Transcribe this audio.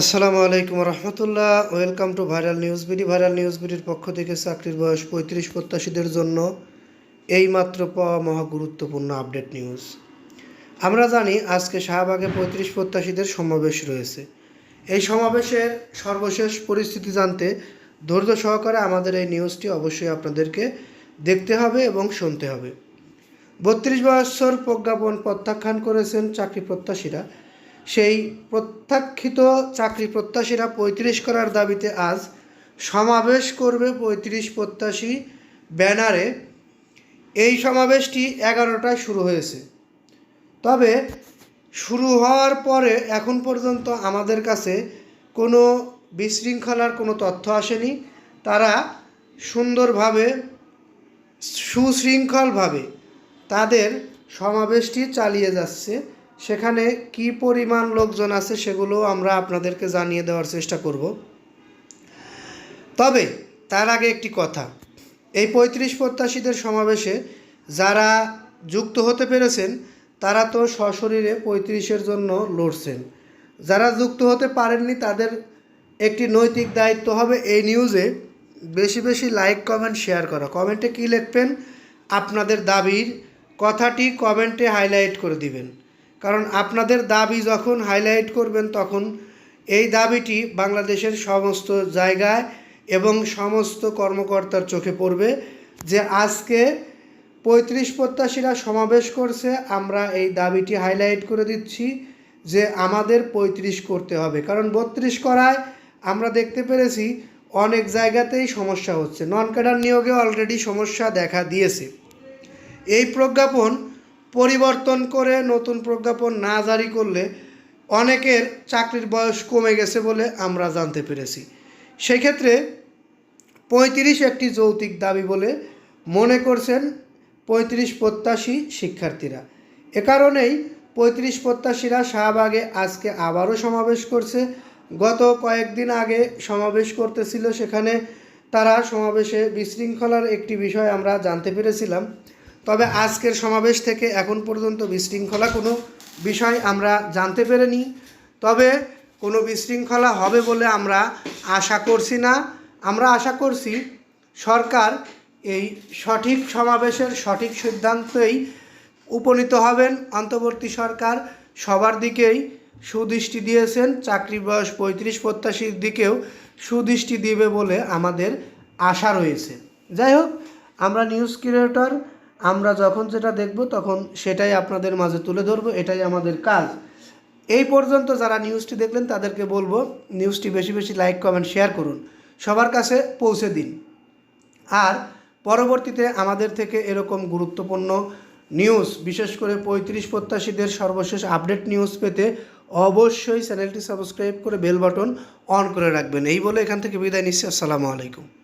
আসসালামু আলাইকুম রহমতুল্লাহ। Welcome to viral news BD viral news বিডির পক্ষ থেকে চাকরির বয়স পঁয়ত্রিশ প্রত্যাশীদের জন্য এইমাত্র পাওয়া মহা গুরুত্বপূর্ণ আপডেট নিউজ। আমরা জানি আজকে শাহবাগে পঁয়ত্রিশ প্রত্যাশীদের সমাবেশ রয়েছে। এই সমাবেশের সর্বশেষ পরিস্থিতি জানতে ধৈর্য সহকারে আমাদের এই নিউজটি অবশ্যই আপনাদেরকে দেখতে হবে এবং শুনতে হবে। বত্রিশ বছর প্রজ্ঞাপন প্রত্যাখ্যান করেছেন চাকরি প্রত্যাশীরা। সেই প্রত্যাখ্যিত চাকরি প্রত্যাশীরা পঁয়ত্রিশ করার দাবিতে আজ সমাবেশ করবে পঁয়ত্রিশ প্রত্যাশী ব্যানারে। এই সমাবেশটি এগারোটায় শুরু হয়েছে। তবে শুরু হওয়ার পরে এখন পর্যন্ত আমাদের কাছে কোনো বিশৃঙ্খলার কোনো তথ্য আসেনি। তারা সুন্দরভাবে, সুশৃঙ্খলভাবে তাদের সমাবেশটি চালিয়ে যাচ্ছে। সেখানে কি পরিমাণ লোকজন আছে সেগুলো আমরা আপনাদেরকে জানিয়ে দেওয়ার চেষ্টা করব। তবে তার আগে একটি কথা। এই পঁয়ত্রিশ প্রত্যাশীদের সমাবেশে যারা যুক্ত হতে পেরেছেন, তারা তো সশরীরে পঁয়ত্রিশের জন্য লড়ছেন। যারা যুক্ত হতে পারেননি, তাদের একটি নৈতিক দায়িত্ব হবে এই নিউজে। বেশি বেশি লাইক, কমেন্ট, শেয়ার করা। কমেন্টে কী লিখবেন? আপনাদের দাবির কথাটি কমেন্টে হাইলাইট করে দিবেন। কারণ আপনাদের দাবি যখন হাইলাইট করবেন তখন এই দাবিটি বাংলাদেশের সমস্ত জায়গায় এবং সমস্ত কর্মকর্তার চোখে পড়বে যে আজকে পঁয়ত্রিশ প্রত্যাশীরা সমাবেশ করছে, আমরা এই দাবিটি হাইলাইট করে দিচ্ছি যে আমাদের পঁয়ত্রিশ করতে হবে। কারণ বত্রিশ করায় আমরা দেখতে পেরেছি অনেক জায়গাতেই সমস্যা হচ্ছে। নন ক্যাডার নিয়োগে অলরেডি সমস্যা দেখা দিয়েছে। এই প্রজ্ঞাপন পরিবর্তন করে নতুন প্রজ্ঞাপন না জারি করলে অনেকের চাকরির বয়স কমে গেছে বলে আমরা জানতে পেরেছি। সেক্ষেত্রে পঁয়ত্রিশ একটি যৌক্তিক দাবি বলে মনে করছেন পঁয়ত্রিশ প্রত্যাশী শিক্ষার্থীরা। এ কারণেই পঁয়ত্রিশ প্রত্যাশীরা শাহবাগে আজকে আবারও সমাবেশ করছে। গত কয়েকদিন আগে সমাবেশ করতেছিল সেখানে তারা সমাবেশে বিশৃঙ্খলার একটি বিষয় আমরা জানতে পেরেছিলাম। তবে আজকের সমাবেশ থেকে এখন পর্যন্ত বিশৃঙ্খলা কোনো বিষয় আমরা জানতে পেরেনি। তবে কোনো বিশৃঙ্খলা হবে বলে আমরা আশা করছি না। আমরা আশা করছি সরকার এই সঠিক সমাবেশের সঠিক সিদ্ধান্তই উপনীত হবেন। অন্তর্বর্তী সরকার সবার দিকেই সুদৃষ্টি দিয়েছেন। চাকরি বয়স পঁয়ত্রিশ, প্রত্যাশীর দিকেও সুদৃষ্টি দিবে বলে আমাদের আশা রয়েছে। যাই হোক, আমরা নিউজ ক্রিয়েটর আমরা যখন যেটা দেখব, তখন সেটাই আপনাদের মাঝে তুলে ধরবো, এটাই আমাদের কাজ। এই পর্যন্ত যারা নিউজটি দেখলেন, তাদেরকে বলব, নিউজটি বেশি বেশি লাইক, কমেন্ট, শেয়ার করুন। সবার কাছে পৌঁছে দিন। আর পরবর্তীতে আমাদের থেকে এরকম গুরুত্বপূর্ণ নিউজ, বিশেষ করে পঁয়ত্রিশ প্রত্যাশীদের সর্বশেষ আপডেট নিউজ পেতে অবশ্যই চ্যানেলটি সাবস্ক্রাইব করে বেল বাটন অন করে রাখবেন। এই বলে এখান থেকে বিদায় নিচ্ছি। আসসালামু আলাইকুম।